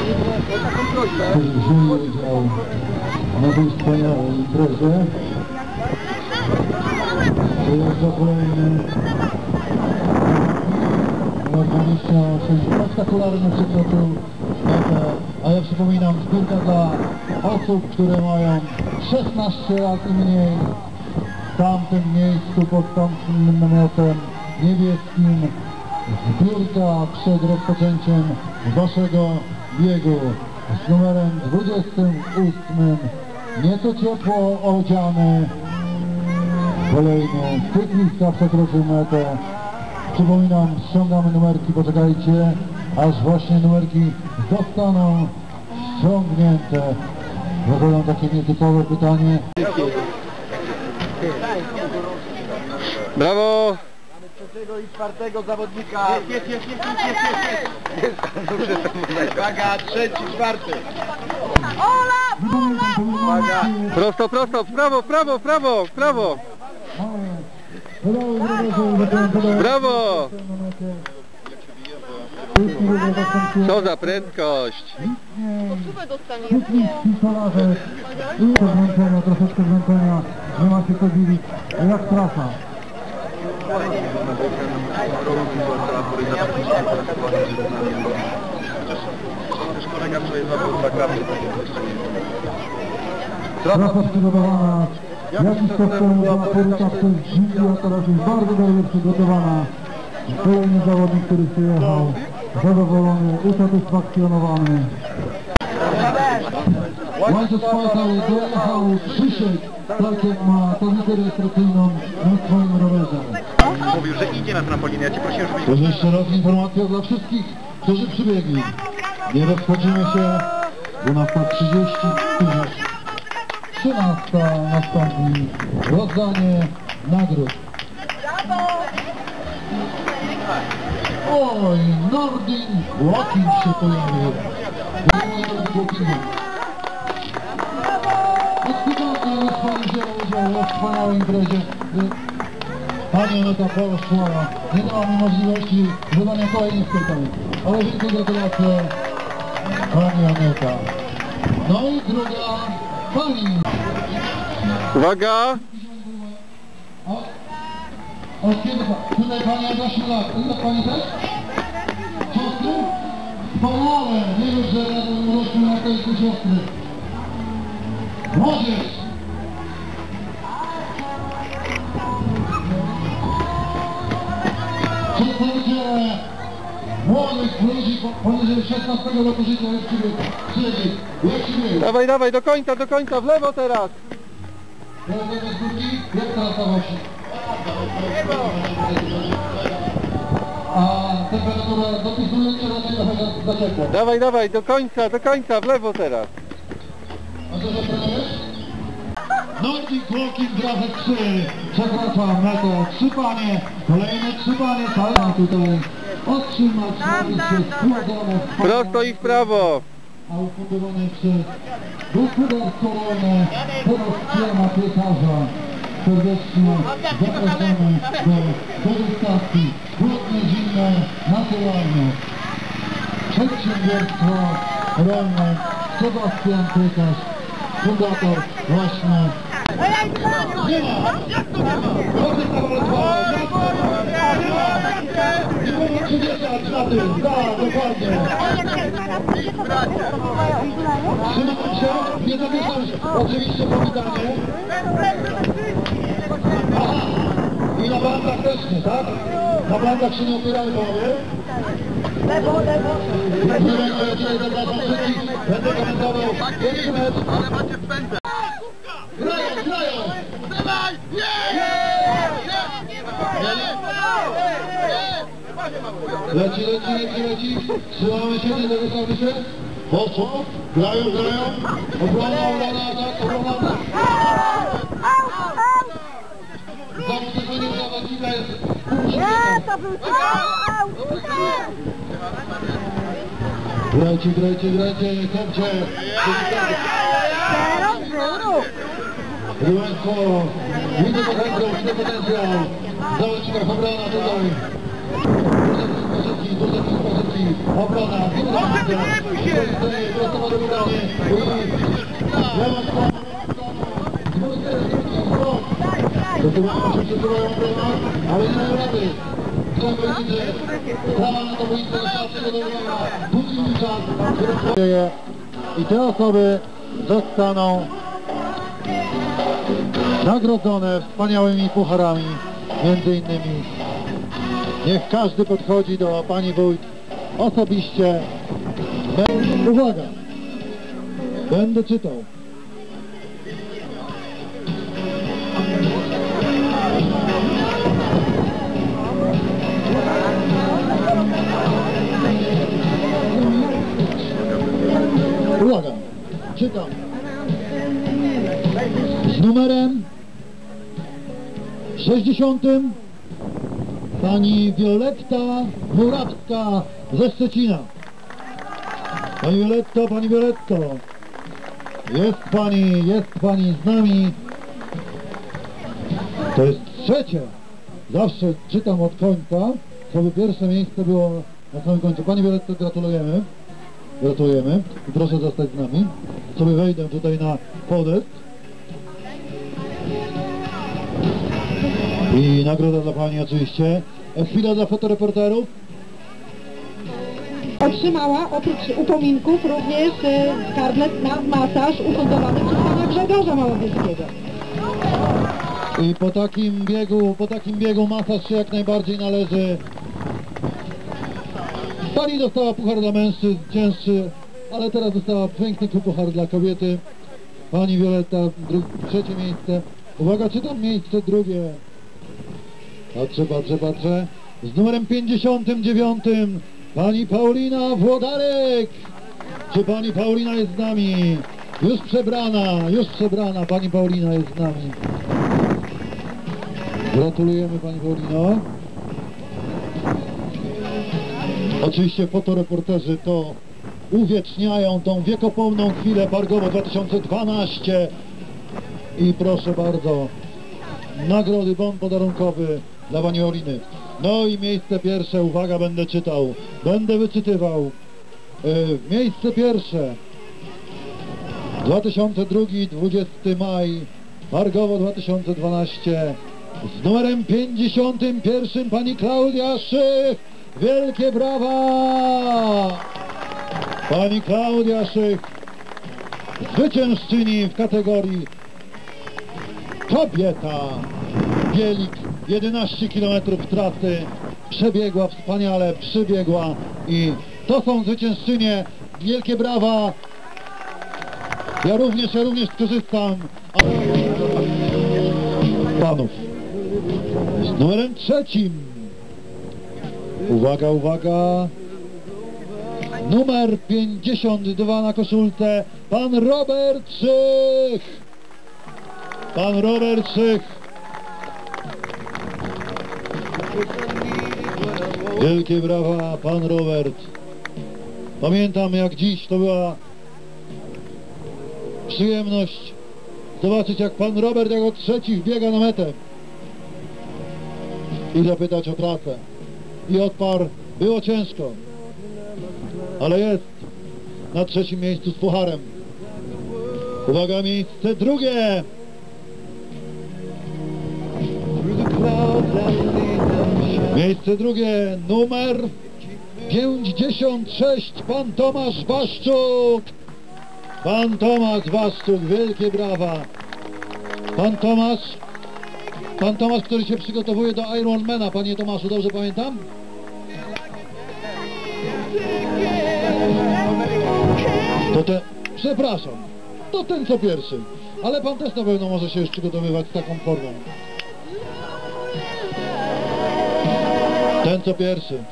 wzięli udział na tej wspaniałej imprezie. Przyjeżdża kolejny numer 26, spektakularny przekroczył metę, a ja przypominam, zbiórka dla osób, które mają 16 lat i mniej w tamtym miejscu pod tamtym namiotem niebieskim zbiórka przed rozpoczęciem waszego biegu z numerem 28 nieco ciepło odziany kolejny cyklista przekroczył metę. Przypominam ściągamy numerki poczekajcie aż właśnie numerki zostaną ściągnięte. Zadam takie nietypowe pytanie. Brawo! Trzeciego i czwartego zawodnika. Jest, jest, jest, jest, jest, jest. Uwaga, trzeci, czwarty. Uwaga. Prosto, prosto, w prawo, w prawo, w prawo, w prawo! Brawo! Co za prędkość! To zmęczenia, troszeczkę zmęczenia, nie ma się co dziwić, jak trasa. Trasa przygotowana, jakiś czas temu była poryta przez Gigi, a teraz jest bardzo dobrze przygotowana. Kolejny zawodnik, który przyjechał, zadowolony, usatysfakcjonowany. Łańcuch Spartał dojechał Krzysiek, jak ma tablicę rejestracyjną na swoim rowerze. Mówił, że idzie na trampolinę. Ja cię prosiłem, żebyś... To jeszcze raz informacja dla wszystkich, którzy przybiegli. Nie rozchodzimy się, 12.30, tudzież 13 nastąpi rozdanie nagród. Oj, Nordin Łokin się pojawił. Nordin Łokina. Od początku już Pani wzięła udział w wspaniałej imprezie. Pani Aneta poszła, nie dała mi możliwości zadania kolejnych pytań. Ale wielkie gratulacje Pani Aneta. No i druga Pani. Uwaga! O, kiedy Tutaj Pani 8 lat. Ile Pani też? Siostry? Wspaniale! Nie wiem, że ja bym urosł na tej siostry. Młodzież! Przedstawiciele młodych ludzi po- poniżej 16 roku życia. Jak? Dawaj, dawaj, do końca, do końca, w lewo teraz! Kolejne zbiórki? Jak teraz ta właśnie? A temperatura dopisuje czy raczej trochę za, ciepło? Dawaj, dawaj, do końca, do końca, w lewo teraz! A za trenujesz? Nordic Walking Grafek 3 przekracza metę. Trzy panie, kolejne trzy panie, cały tutaj otrzymać nagrody składane w Prosto i w prawo! a ufundowane przez gospodarstwo rolne Porostrzema Piekarza. Serdecznie zapraszamy do degustacji głodne, zimne, naturalne. Przedsiębiorstwo rolne Sebastian Piekarz, fundator właśnie. Trzymam się, nie zawieszam się. Oczywiście powitanie. Aha, i na bandach też nie, tak? Na bandach się nie opieramy, panowie? Lewo, lewo. Dziękuję, ja dzisiaj zapraszam wszystkich. Będę komentował pierwszy mecz. Ale macie w pędze. Grają, grają! Dawaj! Leci, leci, leci, leci. Trzymamy się, nie zawieszamy się. Poszło. Grają, grają. Obrona, obrona, atak, obrona, atak. Zabudowanie zawodnika jest Nie, to był. Grajcie, grajcie, grajcie, kończę. Teraz był ruch. Ryłęcko, widzę potencjał, widzę potencjał. Zawodnika obrona tutaj. Obrona, wylewuj się! Przesuwają się, przesuwają obrona, ale nie mają rady. Prawa na to boisko, do dobrego, później czas. I te osoby zostaną nagrodzone wspaniałymi pucharami, między innymi niech każdy podchodzi do pani wójt osobiście. Uwaga! Będę czytał. Uwaga! Czytam. Z numerem 60 pani Wioletta Murawska ze Szczecina. Pani Violetto, Pani Violetto, jest Pani, jest Pani z nami. To jest trzecie. Zawsze czytam od końca, co by pierwsze miejsce było na samym końcu. Pani Violetto, gratulujemy. Gratulujemy proszę zostać z nami. Sobie wejdę tutaj na podest. I nagroda dla Pani oczywiście. Chwila dla fotoreporterów. Otrzymała oprócz upominków również karnet na masaż ufundowany przez pana Grzegorza Małowieckiego. I po takim biegu, po takim biegu masaż się jak najbardziej należy. Pani dostała puchar dla mężczyzn, cięższy, ale teraz dostała piękny puchar dla kobiety. Pani Violetta, dru- trzecie miejsce. Uwaga, czytam miejsce drugie. Patrzę, patrzę, patrzę. Z numerem 59 pani Paulina Włodarek. Czy pani Paulina jest z nami? Już przebrana, już przebrana. Pani Paulina jest z nami. Gratulujemy Pani Paulino. Oczywiście fotoreporterzy to uwieczniają tą wiekopomną chwilę Pargowo 2012 i proszę bardzo nagrody bon podarunkowy dla Pani Oliny. No i miejsce pierwsze, uwaga, będę czytał, będę wyczytywał. Yy, miejsce pierwsze 2002, 20 maj, Pargowo 2012 z numerem 51 pani Klaudia Szych. Wielkie brawa! Pani Klaudia Szych, zwyciężczyni w kategorii kobieta. Bielik 11 km trasy przebiegła wspaniale, przybiegła i to są zwyciężczynie. Wielkie brawa! Ja również, ja również skorzystam. Panów. Z numerem trzecim. Uwaga, uwaga. Numer 52 na koszulce. Pan Robert Szych. Pan Robert Szych. Wielkie brawa, pan Robert. Pamiętam jak dziś to była przyjemność zobaczyć jak pan Robert jako trzeci wbiega na metę i zapytać o trasę. I odparł, było ciężko, ale jest na trzecim miejscu z pucharem. Uwaga, miejsce drugie! Miejsce drugie, numer 56, pan Tomasz Waszczuk. Pan Tomasz Waszczuk, wielkie brawa. Pan Tomasz, pan Tomasz, który się przygotowuje do Ironmana, panie Tomaszu, dobrze pamiętam? To ten, przepraszam, to ten co pierwszy. Ale pan też na pewno może się już przygotowywać z taką formą. Ten co pierwszy.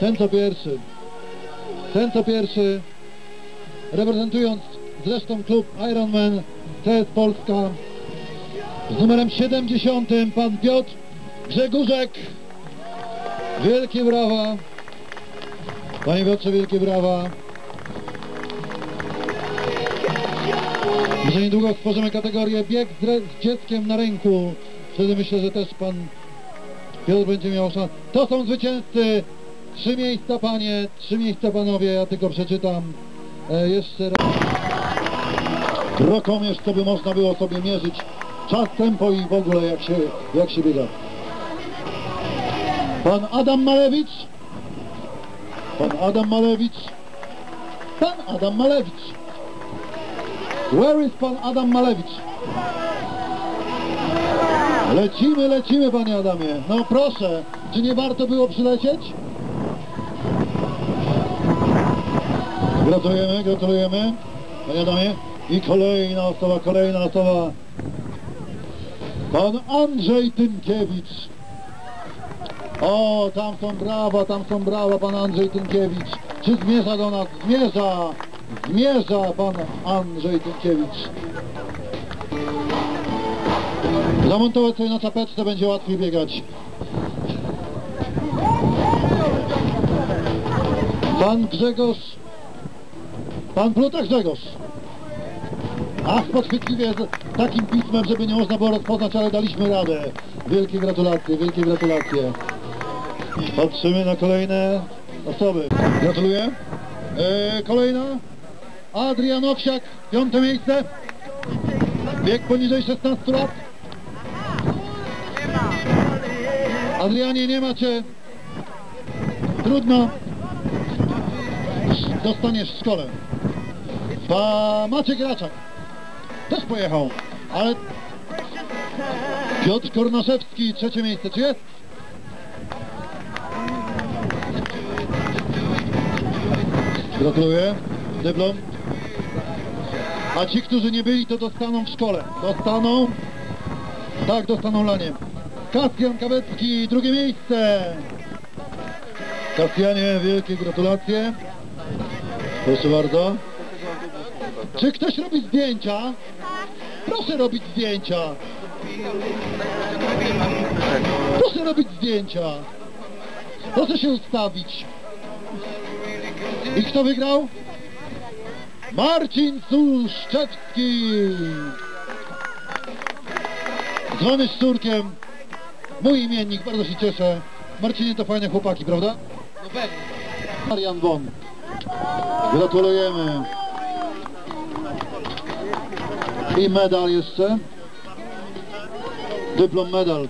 Ten co pierwszy. Ten co pierwszy. Reprezentując zresztą klub Ironman CS Polska. Z numerem 70 pan Piotr Grzegórzek. Wielkie brawa. Panie Piotrze, wielkie brawa. Że niedługo stworzymy kategorię bieg z dzieckiem na ręku. Wtedy myślę, że też pan Piotr będzie miał szansę. To są zwycięzcy. Trzy miejsca panie, trzy miejsca panowie, ja tylko przeczytam e, jeszcze raz. Rokomierz, to by można było sobie mierzyć czas, tempo i w ogóle jak się, jak się biega. Pan Adam Malewicz. Pan Adam Malewicz. Pan Adam Malewicz. Where is pan Adam Malewicz? Lecimy, lecimy panie Adamie. No proszę, czy nie warto było przylecieć? Gratulujemy, gratulujemy. Panie Adamie. I kolejna osoba, kolejna osoba. Pan Andrzej Tynkiewicz. O, tam są brawa, tam są brawa, pan Andrzej Tynkiewicz. Czy zmierza do nas? Zmierza! Zmierza pan Andrzej Tynkiewicz. Zamontować sobie na czapeczce będzie łatwiej biegać. Pan Grzegorz. Pan Pluta Grzegorz. Ach, podchwytliwie z takim pismem, żeby nie można było rozpoznać, ale daliśmy radę. Wielkie gratulacje, wielkie gratulacje. Patrzymy na kolejne osoby. Gratuluję. E, kolejna. Adrian Owsiak, piąte miejsce. Wiek poniżej 16 lat. Adrianie, nie macie. Trudno. Dostaniesz w szkole. Pa Maciek Raczak. Też pojechał, ale Piotr Kornaszewski, trzecie miejsce, czy jest? Gratuluję, dyplom. A ci, którzy nie byli, to dostaną w szkole. Dostaną, tak, dostaną lanie. Kastian Kawecki, drugie miejsce. Kastianie, wielkie gratulacje. Proszę bardzo. Czy ktoś robi zdjęcia? Proszę robić zdjęcia. Proszę robić zdjęcia. Proszę się ustawić. I kto wygrał? Marcin Suszczewski. Zwany Szczurkiem. Mój imiennik, bardzo się cieszę. Marcinie to fajne chłopaki, prawda? No pewnie. Marian Bon. Gratulujemy. I medal jeszcze. Dyplom medal.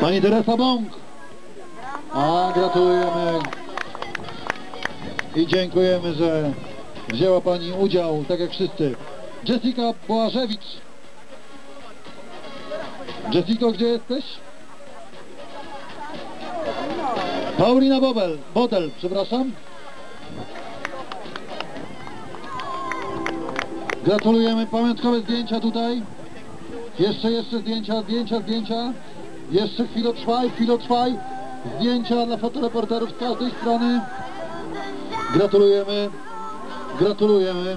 Pani Teresa Bąk. A, gratulujemy. I dziękujemy, że wzięła Pani udział, tak jak wszyscy. Jessica Błażewicz. Jessico, gdzie jesteś? Paulina Bobel, Bodel, przepraszam. Gratulujemy, pamiątkowe zdjęcia tutaj. Jeszcze, jeszcze zdjęcia, zdjęcia, zdjęcia. Jeszcze chwilę trwaj, chwilę trwaj. Zdjęcia dla fotoreporterów z każdej strony. Gratulujemy, gratulujemy.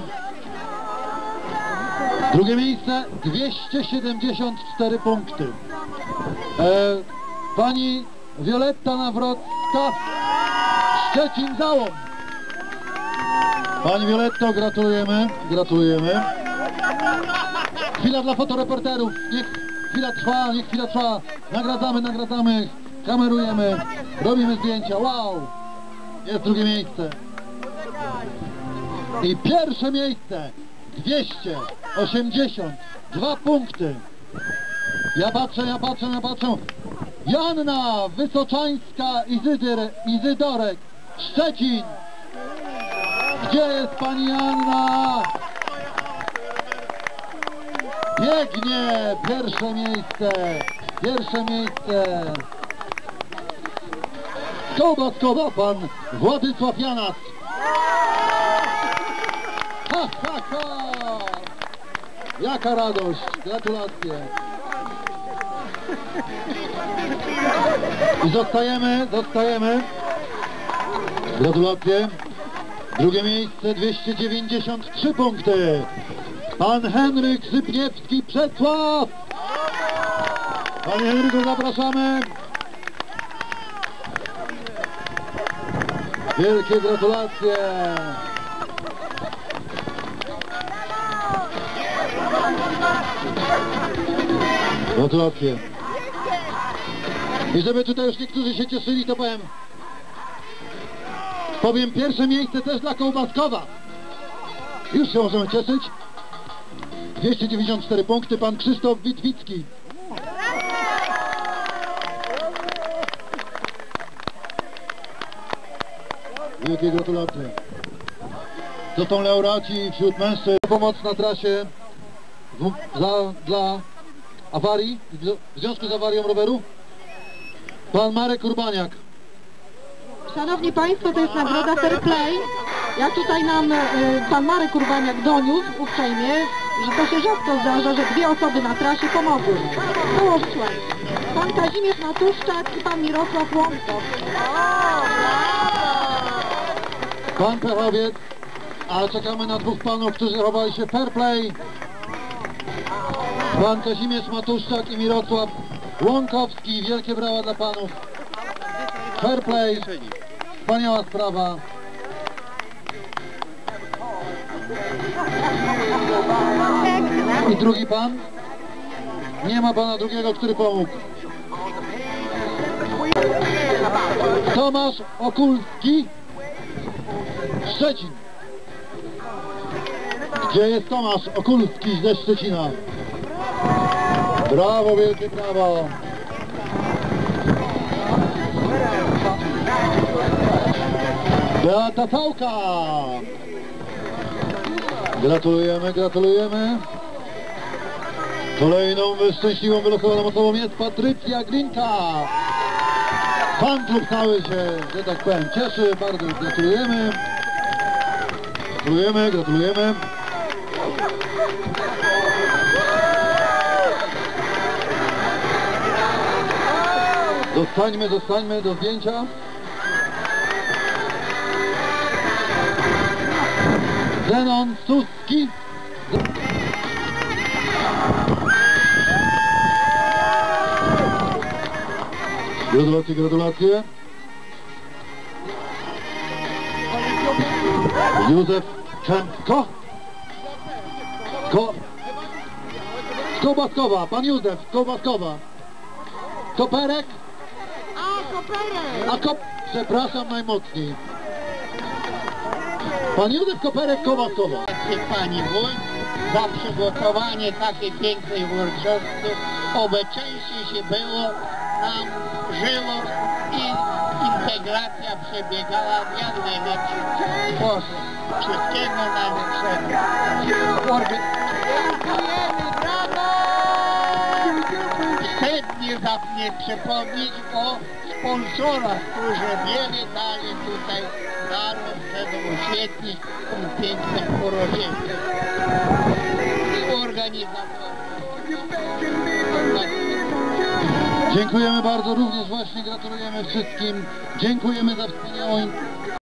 Drugie miejsce, 274 punkty. E, pani Wioletta Nawrocka, Szczecin Załom. Pani Violetto, gratulujemy, gratulujemy. Chwila dla fotoreporterów, niech chwila trwa, niech chwila trwa. Nagradzamy, nagradzamy, kamerujemy, robimy zdjęcia, wow. Jest drugie miejsce. I pierwsze miejsce, 282 punkty. Ja patrzę, ja patrzę, ja patrzę. Janna Wysoczańska Izydyr, Izydorek, Szczecin. Gdzie jest pani Janna? Biegnie! Pierwsze miejsce! Pierwsze miejsce! Skoba, skoba, pan Władysław Janas! Ha, ha, ha! Jaka radość! Gratulacje! I zostajemy, zostajemy. Gratulacje. Drugie miejsce, 293 punkty. Pan Henryk Sypniewski Przecław. Panie Henryku, zapraszamy. Wielkie gratulacje. Gratulacje. I żeby tutaj już niektórzy się cieszyli, to powiem... Powiem pierwsze miejsce też dla Kołbaskowa. Już się możemy cieszyć. 294 punkty, pan Krzysztof Witwicki. Wielkie gratulacje. To są laureaci wśród mężczyzn. Pomoc na trasie w, za, dla awarii, w związku z awarią roweru. Pan Marek Urbaniak. Szanowni Państwo, to jest nagroda Fair Play. Jak tutaj nam e, pan Marek Urbaniak doniósł uprzejmie, że to się rzadko zdarza, że dwie osoby na trasie pomogły. Połączyłem. Pan Kazimierz Matuszczak i pan Mirosław Łąkow. Pan Pechowiec. A czekamy na dwóch panów, którzy chowali się fair play. Pan Kazimierz Matuszczak i Mirosław Łąkowski. Wielkie brawa dla panów. Fair play. Wspaniała sprawa. I drugi pan? Nie ma pana drugiego, który pomógł. Tomasz Okulski. Szczecin. Gdzie jest Tomasz Okulski ze Szczecina? Brawo, wielkie brawo. Beata Fałka. Gratulujemy, gratulujemy. Kolejną szczęśliwą wylosowaną osobą jest Patrycja Glinka. Fan klub cały się, że tak powiem, cieszy. Bardzo gratulujemy. Gratulujemy, gratulujemy. Zostańmy, zostańmy do zdjęcia. Zenon Suski. Gratulacje, gratulacje. Józef Czempko. Ko... Z Kołaskowa, pan Józef z Kołaskowa. Koperek, A, koperek! a kop... Przepraszam najmocniej. Pan Józef Koperek Kołaskowa. Pani Wójt za przygotowanie takiej pięknej uroczystości. Oby częściej się było, nam żyło i integracja przebiegała w jak najlepszy sposób. Wszystkiego najlepszego. Orga- Wstyd nie zapnie przypomnieć o sponsorach, którzy wiele dali tutaj na przedoświetnić tą piękną uroczystość. I organizatorów. Dziękujemy bardzo, również właśnie gratulujemy wszystkim. Dziękujemy za wspaniałą